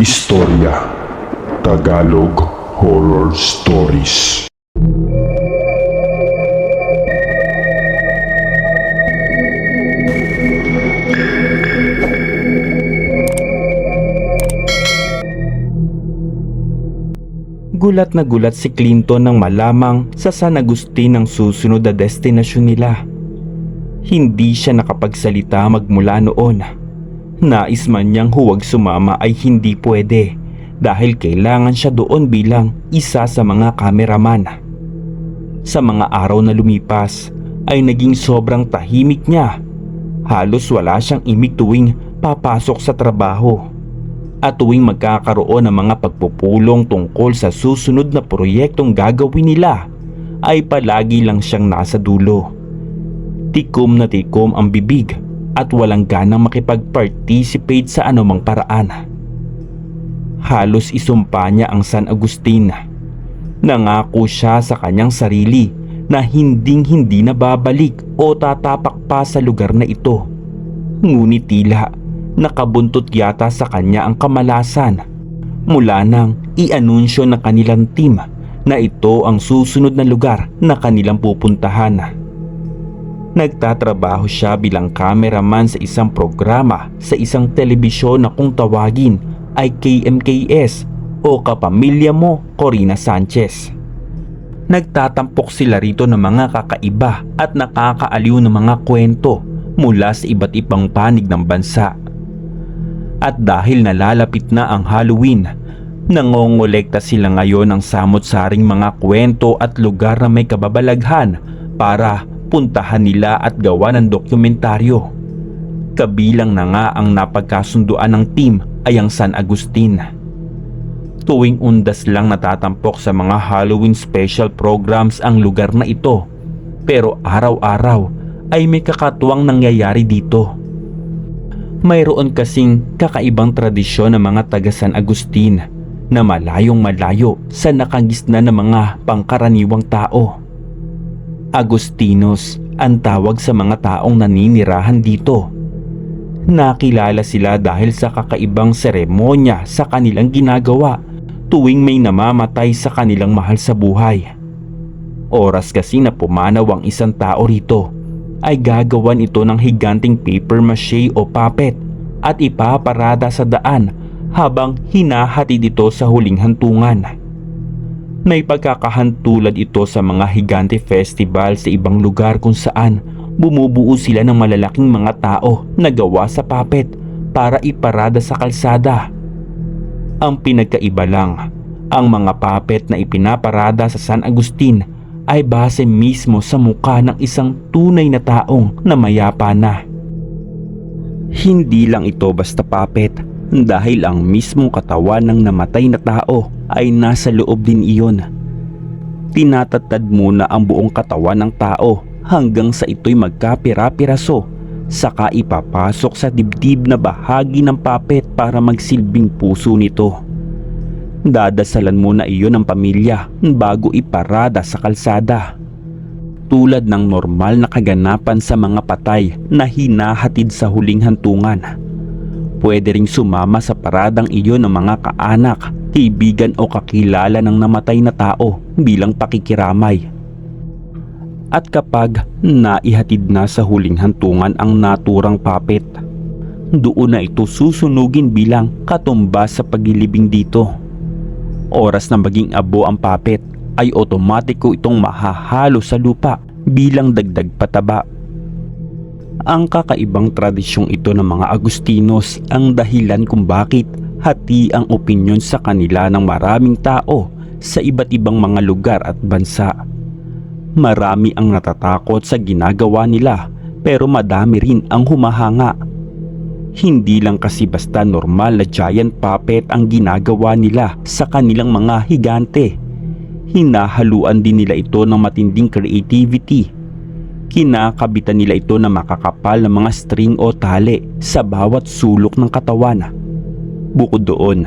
Istorya Tagalog Horror Stories Gulat na gulat si Clinton nang malamang sa San Agustin ang susunod na destinasyon nila. Hindi siya nakapagsalita magmula noon. Nais man niyang huwag sumama ay hindi pwede dahil kailangan siya doon bilang isa sa mga kameraman. Sa mga araw na lumipas ay naging sobrang tahimik niya. Halos wala siyang imig tuwing papasok sa trabaho at tuwing magkakaroon ng mga pagpupulong tungkol sa susunod na proyektong gagawin nila ay palagi lang siyang nasa dulo. Tikom na tikom ang bibig at walang ganang makipag-participate sa anumang paraan. Halos isumpa niya ang San Agustin. Nangako siya sa kanyang sarili na hinding hindi na babalik o tatapak pa sa lugar na ito. Ngunit tila nakabuntot yata sa kanya ang kamalasan mula nang i-anunsyo ng kanilang team na ito ang susunod na lugar na kanilang pupuntahan. Nagtatrabaho siya bilang cameraman sa isang programa sa isang telebisyon na kung tawagin ay KMKS o Kapamilya Mo Corina Sanchez. Nagtatampok sila rito ng mga kakaiba at nakakaaliw ng mga kwento mula sa iba't ibang panig ng bansa. At dahil nalalapit na ang Halloween, nangongolekta sila ngayon ng samot-saring mga kwento at lugar na may kababalaghan para puntahan nila at gawa ng dokumentaryo. Kabilang na nga ang napagkasunduan ng team ay ang San Agustin. Tuwing undas lang natatampok sa mga Halloween special programs ang lugar na ito pero araw-araw ay may kakatuwang nangyayari dito. Mayroon kasing kakaibang tradisyon ng mga taga San Agustin na malayong malayo sa nakagisna ng mga pangkaraniwang tao. Agustinos ang tawag sa mga taong naninirahan dito. Nakilala sila dahil sa kakaibang seremonya sa kanilang ginagawa tuwing may namamatay sa kanilang mahal sa buhay. Oras kasi na pumanaw ang isang tao rito ay gagawan ito ng higanting paper mache o puppet at ipaparada sa daan habang hinahatid ito sa huling hantungan. May pagkakahantulad ito sa mga higante festival sa ibang lugar kung saan bumubuo sila ng malalaking mga tao na gawa sa puppet para iparada sa kalsada. Ang pinagkaiba lang, ang mga puppet na ipinaparada sa San Agustin ay base mismo sa mukha ng isang tunay na taong na mayapa na. Hindi lang ito basta puppet dahil ang mismong katawan ng namatay na tao ay nasa loob din iyon. Tinatatad muna ang buong katawan ng tao hanggang sa ito'y magkapira-piraso saka ipapasok sa dibdib na bahagi ng puppet para magsilbing puso nito. Dadasalan muna iyon ng pamilya bago iparada sa kalsada. Tulad ng normal na kaganapan sa mga patay na hinahatid sa huling hantungan. Pwede ring sumama sa paradang iyon ng mga kaanak, kaibigan o kakilala ng namatay na tao bilang pakikiramay. At kapag naihatid na sa huling hantungan ang naturang puppet, doon na ito susunugin bilang katumbas sa pagilibing dito. Oras na maging abo ang puppet ay otomatiko itong mahahalo sa lupa bilang dagdag pataba. Ang kakaibang tradisyong ito ng mga Agustinos ang dahilan kung bakit hati ang opinyon sa kanila ng maraming tao sa iba't ibang mga lugar at bansa. Marami ang natatakot sa ginagawa nila pero madami rin ang humahanga. Hindi lang kasi basta normal na giant puppet ang ginagawa nila sa kanilang mga higante. Hinahaluan din nila ito ng matinding creativity. Kinakabitan nila ito na makakapal na mga string o tali sa bawat sulok ng katawan. Bukod doon,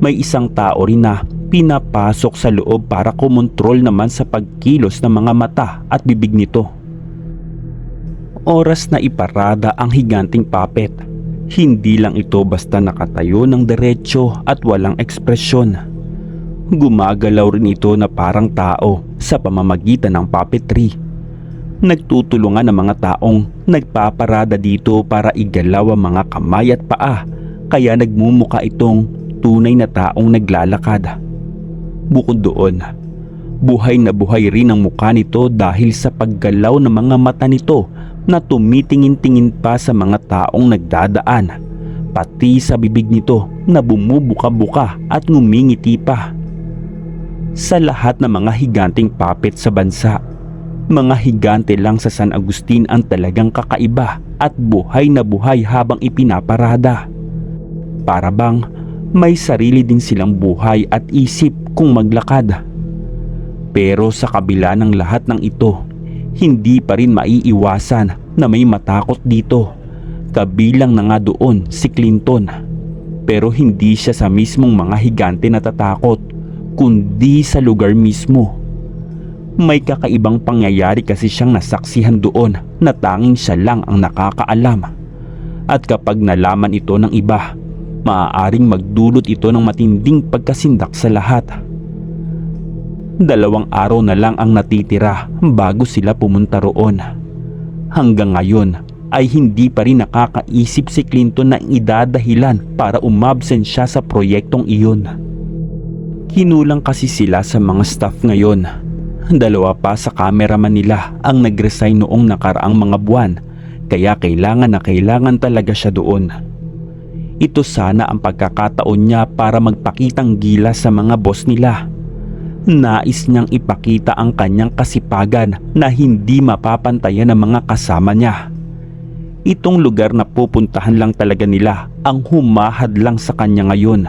may isang tao rin na pinapasok sa loob para kumontrol naman sa pagkilos ng mga mata at bibig nito. Oras na iparada ang higanting puppet, Hindi lang ito basta nakatayo ng diretsyo at walang ekspresyon. Gumagalaw rin ito na parang tao sa pamamagitan ng puppetry. Nagtutulungan ang mga taong nagpaparada dito para igalaw ang mga kamay at paa kaya nagmumuka itong tunay na taong naglalakad. Bukod doon, buhay na buhay rin ang mukha nito dahil sa paggalaw ng mga mata nito na tumitingin-tingin pa sa mga taong nagdadaan, pati sa bibig nito na bumubuka-buka at ngumingiti pa. Sa lahat ng mga higanting puppet sa bansa, mga higante lang sa San Agustin ang talagang kakaiba at buhay na buhay habang ipinaparada. Para bang may sarili din silang buhay at isip kung maglakad. Pero sa kabila ng lahat ng ito, hindi pa rin maiiwasan na may matakot dito. Kabilang na nga doon si Clinton. Pero hindi siya sa mismong mga higante natatakot, kundi sa lugar mismo. May kakaibang pangyayari kasi siyang nasaksihan doon na tanging siya lang ang nakakaalam. At kapag nalaman ito ng iba, maaaring magdulot ito ng matinding pagkasindak sa lahat. Dalawang araw na lang ang natitira bago sila pumunta roon. Hanggang ngayon ay hindi pa rin nakakaisip si Clinton na idadahilan para umabsent siya sa proyektong iyon. Kinulang kasi sila sa mga staff ngayon. Dalawa pa sa cameraman nila ang nag-resign noong nakaraang mga buwan kaya kailangan na kailangan talaga siya doon. Ito sana ang pagkakataon niya para magpakitang gila sa mga boss nila. Nais niyang ipakita ang kanyang kasipagan na hindi mapapantayan ng mga kasama niya. Itong lugar na pupuntahan lang talaga nila ang humahad lang sa kanya ngayon.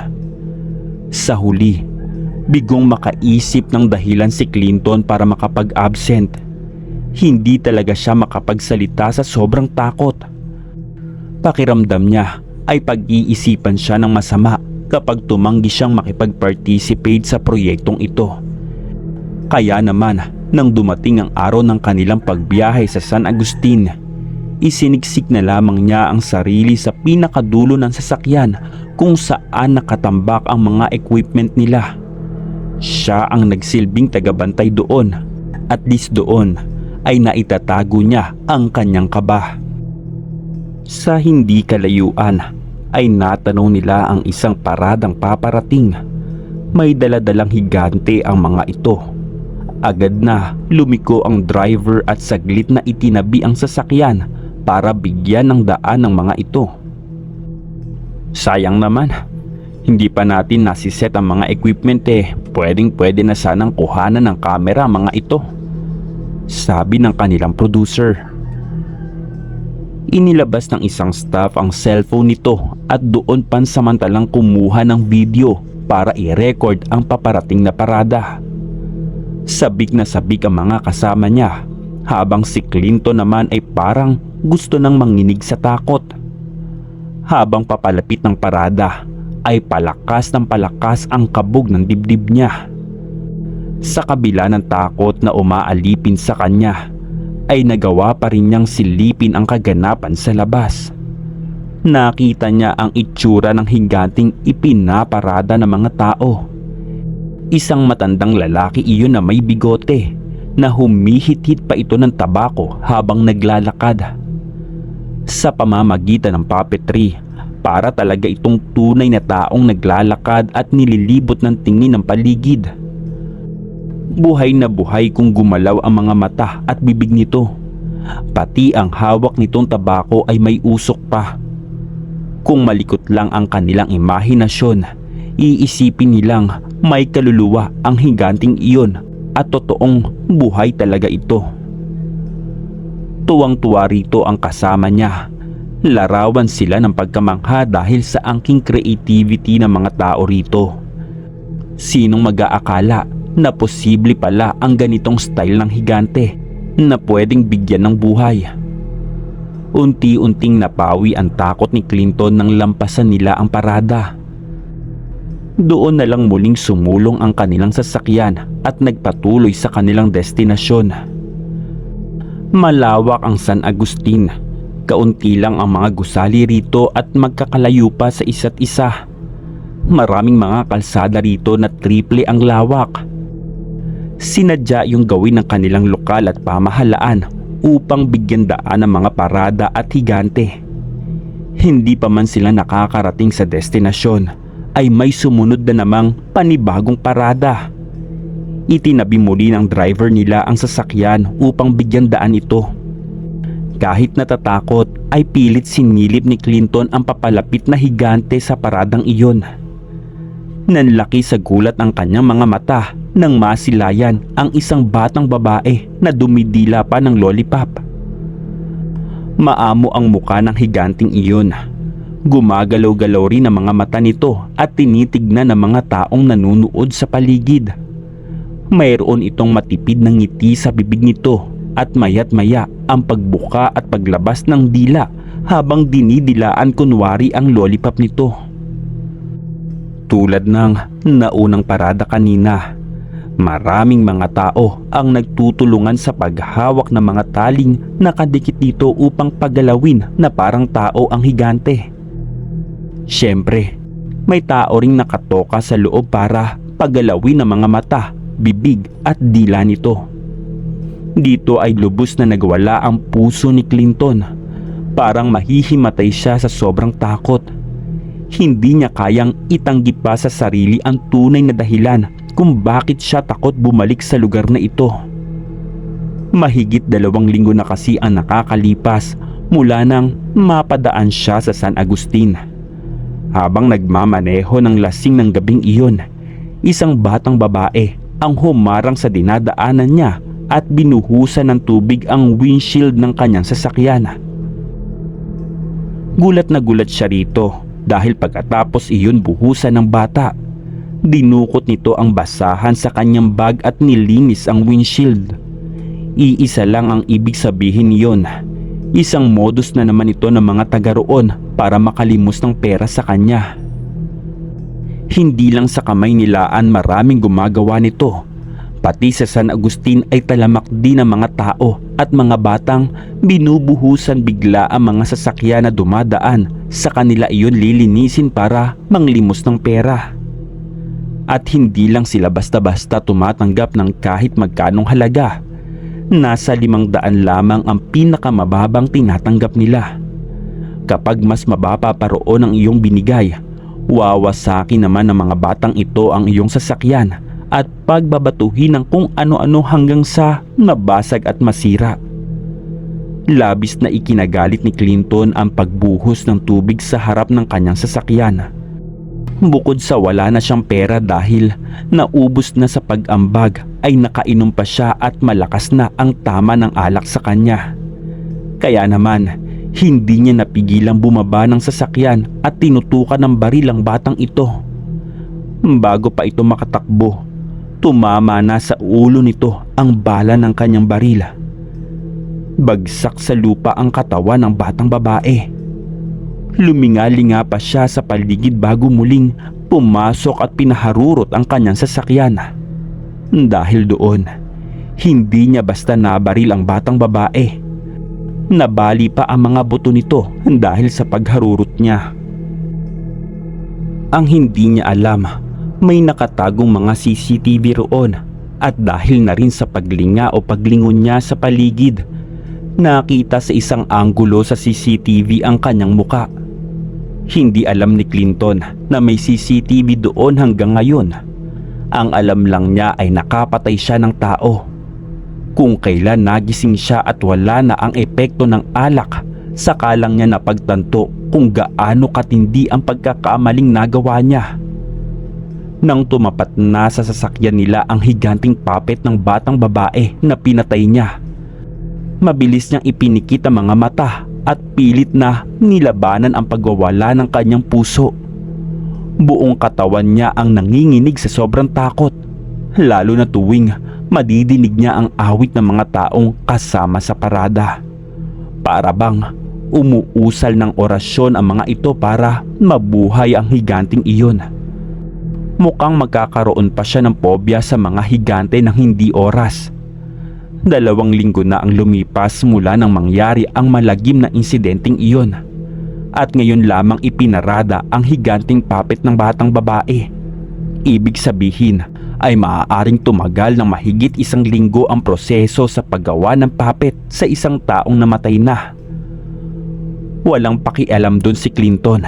Sa huli, bigong makaisip ng dahilan si Clinton para makapag-absent. Hindi talaga siya makapagsalita sa sobrang takot. Pakiramdam niya ay pag-iisipan siya ng masama kapag tumanggi siyang makipag-participate sa proyektong ito. Kaya naman, nang dumating ang araw ng kanilang pagbiyahe sa San Agustin, isiniksik na lamang niya ang sarili sa pinakadulo ng sasakyan kung saan nakatambak ang mga equipment nila. Siya ang nagsilbing tagabantay doon at least doon ay naitatago niya ang kanyang kaba. Sa hindi kalayuan ay natanong nila ang isang paradang paparating. May daladalang higante ang mga ito. Agad na lumiko ang driver at saglit na itinabi ang sasakyan para bigyan ng daan ng mga ito. Sayang naman, hindi pa natin nasiset ang mga equipment eh. Pwedeng pwede na sanang kuhanan ng kamera mga ito. Sabi ng kanilang producer. Inilabas ng isang staff ang cellphone nito at doon pansamantalang kumuha ng video para i-record ang paparating na parada. Sabik na sabik ang mga kasama niya habang si Clinton naman ay parang gusto nang manginig sa takot. Habang papalapit ng parada ay palakas ng palakas ang kabog ng dibdib niya. Sa kabila ng takot na umaalipin sa kanya ay nagawa pa rin niyang silipin ang kaganapan sa labas. Nakita niya ang itsura ng higanting ipinaparada ng mga tao. Isang matandang lalaki iyon na may bigote na humihit-hit pa ito ng tabako habang naglalakad. Sa pamamagitan ng puppetry, para talaga itong tunay na taong naglalakad at nililibot ng tingin ng paligid. Buhay na buhay kung gumalaw ang mga mata at bibig nito. Pati ang hawak nitong tabako ay may usok pa. Kung malikot lang ang kanilang imahinasyon, iisipin nilang may kaluluwa ang higanting iyon at totoong buhay talaga ito. Tuwang-tuwa rito ang kasama niya. Larawan sila ng pagkamangha dahil sa angking creativity ng mga tao rito. Sinong mag-aakala na posible pala ang ganitong style ng higante na pwedeng bigyan ng buhay? Unti-unting napawi ang takot ni Clinton nang lampasan nila ang parada. Doon na lang muling sumulong ang kanilang sasakyan at nagpatuloy sa kanilang destinasyon. Malawak ang San Agustin Kaunti lang ang mga gusali rito at magkakalayo pa sa isa't isa. Maraming mga kalsada rito na triple ang lawak. Sinadya yung gawin ng kanilang lokal at pamahalaan upang bigyan daan ang mga parada at higante. Hindi pa man sila nakakarating sa destinasyon ay may sumunod na namang panibagong parada. Itinabi muli ng driver nila ang sasakyan upang bigyan daan ito. Kahit natatakot ay pilit sinilip ni Clinton ang papalapit na higante sa paradang iyon. Nanlaki sa gulat ang kanyang mga mata nang masilayan ang isang batang babae na dumidila pa ng lollipop. Maamo ang muka ng higanting iyon. Gumagalaw-galaw rin ang mga mata nito at tinitignan ng mga taong nanunood sa paligid. Mayroon itong matipid na ngiti sa bibig nito at mayat maya ang pagbuka at paglabas ng dila habang dinidilaan kunwari ang lollipop nito. Tulad ng naunang parada kanina, maraming mga tao ang nagtutulungan sa paghawak ng mga taling nakadikit dito upang pagalawin na parang tao ang higante. Siyempre, may tao ring nakatoka sa loob para pagalawin ang mga mata, bibig at dila nito. Dito ay lubos na nagwala ang puso ni Clinton. Parang mahihimatay siya sa sobrang takot. Hindi niya kayang itanggi pa sa sarili ang tunay na dahilan kung bakit siya takot bumalik sa lugar na ito. Mahigit dalawang linggo na kasi ang nakakalipas mula nang mapadaan siya sa San Agustin. Habang nagmamaneho ng lasing ng gabing iyon, isang batang babae ang humarang sa dinadaanan niya at binuhusan ng tubig ang windshield ng kanyang sasakyan. Gulat na gulat siya rito dahil pagkatapos iyon buhusan ng bata. Dinukot nito ang basahan sa kanyang bag at nilinis ang windshield. Iisa lang ang ibig sabihin niyon. Isang modus na naman ito ng mga taga roon para makalimos ng pera sa kanya. Hindi lang sa kamay nilaan maraming gumagawa nito. Pati sa San Agustin ay talamak din ang mga tao at mga batang binubuhusan bigla ang mga sasakyan na dumadaan sa kanila iyon lilinisin para manglimos ng pera. At hindi lang sila basta-basta tumatanggap ng kahit magkanong halaga. Nasa limang daan lamang ang pinakamababang tinatanggap nila. Kapag mas mababa pa roon ang iyong binigay, wawasaki naman ng mga batang ito ang iyong sasakyan at pagbabatuhin ng kung ano-ano hanggang sa nabasag at masira. Labis na ikinagalit ni Clinton ang pagbuhos ng tubig sa harap ng kanyang sasakyan. Bukod sa wala na siyang pera dahil naubos na sa pag-ambag ay nakainom pa siya at malakas na ang tama ng alak sa kanya. Kaya naman, hindi niya napigilang bumaba ng sasakyan at tinutukan ng baril ang batang ito. Bago pa ito makatakbo, tumama na sa ulo nito ang bala ng kanyang baril. Bagsak sa lupa ang katawan ng batang babae. Lumingalinga pa siya sa paligid bago muling pumasok at pinaharurot ang kanyang sasakyan. Dahil doon, hindi niya basta nabaril ang batang babae. Nabali pa ang mga buto nito dahil sa pagharurot niya. Ang hindi niya alam, may nakatagong mga CCTV roon at dahil na rin sa paglinga o paglingon niya sa paligid, nakita sa isang anggulo sa CCTV ang kanyang muka. Hindi alam ni Clinton na may CCTV doon hanggang ngayon. Ang alam lang niya ay nakapatay siya ng tao. Kung kailan nagising siya at wala na ang epekto ng alak, saka lang niya napagtanto kung gaano katindi ang pagkakamaling nagawa niya. Nang tumapat na sa sasakyan nila ang higanting puppet ng batang babae na pinatay niya. Mabilis niyang ipinikit ang mga mata at pilit na nilabanan ang pagwawala ng kanyang puso. Buong katawan niya ang nanginginig sa sobrang takot, lalo na tuwing madidinig niya ang awit ng mga taong kasama sa parada. Para bang umuusal ng orasyon ang mga ito para mabuhay ang higanting iyon. Mukhang magkakaroon pa siya ng pobya sa mga higante ng hindi oras. Dalawang linggo na ang lumipas mula nang mangyari ang malagim na insidenteng iyon. At ngayon lamang ipinarada ang higanting puppet ng batang babae. Ibig sabihin ay maaaring tumagal ng mahigit isang linggo ang proseso sa paggawa ng puppet sa isang taong namatay na. Walang pakialam dun si Clinton.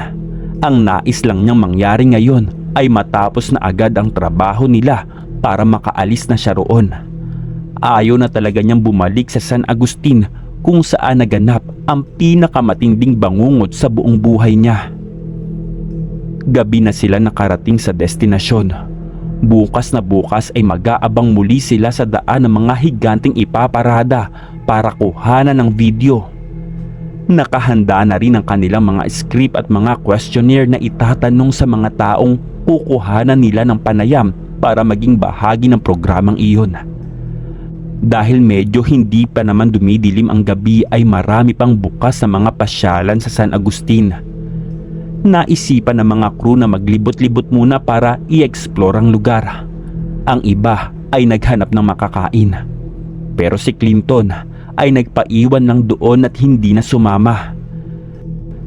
Ang nais lang niyang mangyari ngayon ay matapos na agad ang trabaho nila para makaalis na siya roon. Ayaw na talaga niyang bumalik sa San Agustin kung saan naganap ang pinakamatinding bangungot sa buong buhay niya. Gabi na sila nakarating sa destinasyon. Bukas na bukas ay mag-aabang muli sila sa daan ng mga higanting ipaparada para kuhanan ng video. Nakahanda na rin ang kanilang mga script at mga questionnaire na itatanong sa mga taong kukuhanan nila ng panayam para maging bahagi ng programang iyon. Dahil medyo hindi pa naman dumidilim ang gabi ay marami pang bukas na mga pasyalan sa San Agustin. Naisipan ng mga crew na maglibot-libot muna para i-explore ang lugar. Ang iba ay naghanap ng makakain. Pero si Clinton ay nagpaiwan lang doon at hindi na sumama.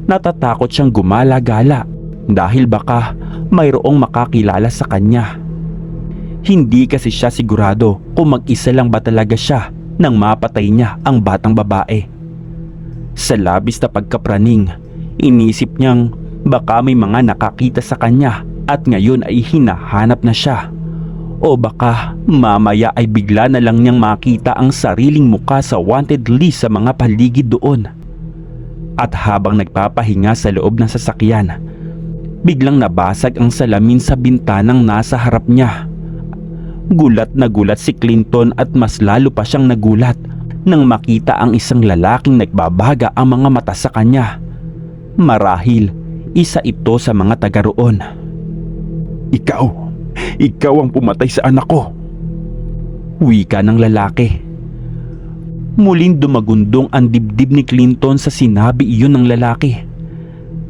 Natatakot siyang gumala-gala dahil baka mayroong makakilala sa kanya. Hindi kasi siya sigurado kung mag-isa lang ba talaga siya nang mapatay niya ang batang babae. Sa labis na pagkapraning, inisip niyang baka may mga nakakita sa kanya at ngayon ay hinahanap na siya. O baka mamaya ay bigla na lang niyang makita ang sariling muka sa wanted list sa mga paligid doon. At habang nagpapahinga sa loob ng sasakyan, biglang nabasag ang salamin sa bintanang nasa harap niya. Gulat na gulat si Clinton at mas lalo pa siyang nagulat nang makita ang isang lalaking nagbabaga ang mga mata sa kanya. Marahil, isa ito sa mga taga roon. Ikaw, ikaw ang pumatay sa anak ko. Wika ng lalaki. Muling dumagundong ang dibdib ni Clinton sa sinabi iyon ng lalaki.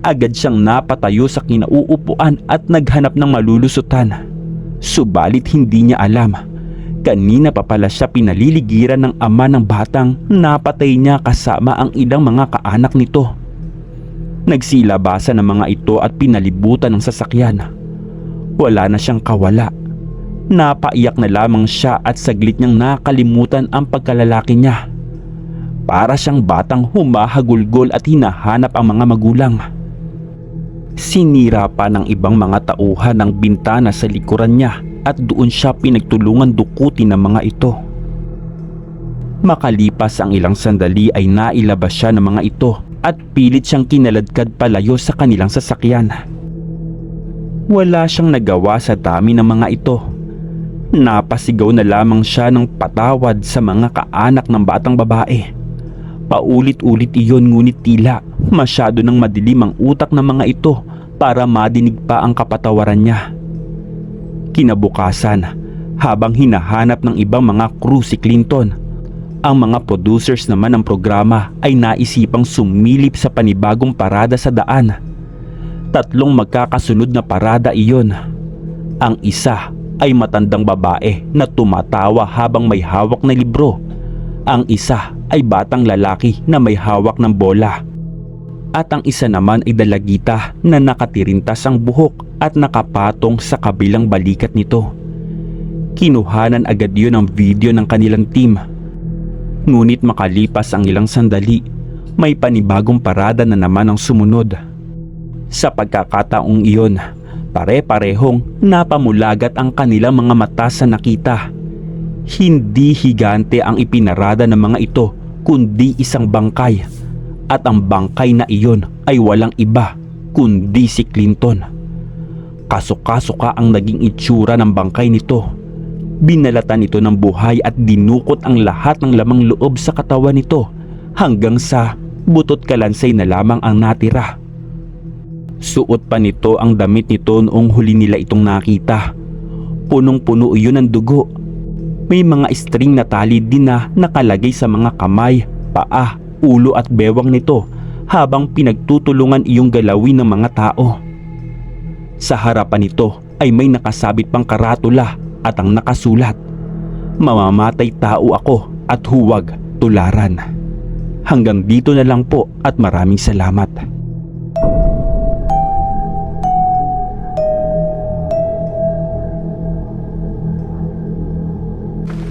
Agad siyang napatayo sa kinauupuan at naghanap ng malulusutan. Subalit hindi niya alam. Kanina pa pala siya pinaliligiran ng ama ng batang napatay niya kasama ang ilang mga kaanak nito. Nagsilabasan ng mga ito at pinalibutan ng sasakyan. Wala na siyang kawala. Napaiyak na lamang siya at saglit niyang nakalimutan ang pagkalalaki niya. Para siyang batang humahagulgol at hinahanap ang mga magulang. Sinira pa ng ibang mga tauhan ng bintana sa likuran niya at doon siya pinagtulungan dukutin ng mga ito. Makalipas ang ilang sandali ay nailabas siya ng mga ito at pilit siyang kinaladkad palayo sa kanilang sasakyan. Wala siyang nagawa sa dami ng mga ito. Napasigaw na lamang siya ng patawad sa mga kaanak ng batang babae. Paulit-ulit iyon ngunit tila masyado nang madilim ang utak ng mga ito para madinig pa ang kapatawaran niya. Kinabukasan, habang hinahanap ng ibang mga crew si Clinton, ang mga producers naman ng programa ay naisipang sumilip sa panibagong parada sa daan. Tatlong magkakasunod na parada iyon. Ang isa ay matandang babae na tumatawa habang may hawak na libro. Ang isa ay batang lalaki na may hawak ng bola. At ang isa naman ay dalagita na nakatirintas ang buhok at nakapatong sa kabilang balikat nito. Kinuhanan agad yun ang video ng kanilang team. Ngunit makalipas ang ilang sandali, may panibagong parada na naman ang sumunod. Sa pagkakataong iyon, pare-parehong napamulagat ang kanilang mga mata sa nakita. Hindi higante ang ipinarada ng mga ito kundi isang bangkay at ang bangkay na iyon ay walang iba kundi si Clinton. Kaso-kaso ang naging itsura ng bangkay nito. Binalatan ito ng buhay at dinukot ang lahat ng lamang loob sa katawan nito hanggang sa butot kalansay na lamang ang natira. Suot pa nito ang damit nito noong huli nila itong nakita. Punong-puno iyon ng dugo. May mga string na tali din na nakalagay sa mga kamay, paa, ulo at bewang nito habang pinagtutulungan iyong galawin ng mga tao. Sa harapan nito ay may nakasabit pang karatula at ang nakasulat, Mamamatay tao ako at huwag tularan. Hanggang dito na lang po at maraming salamat.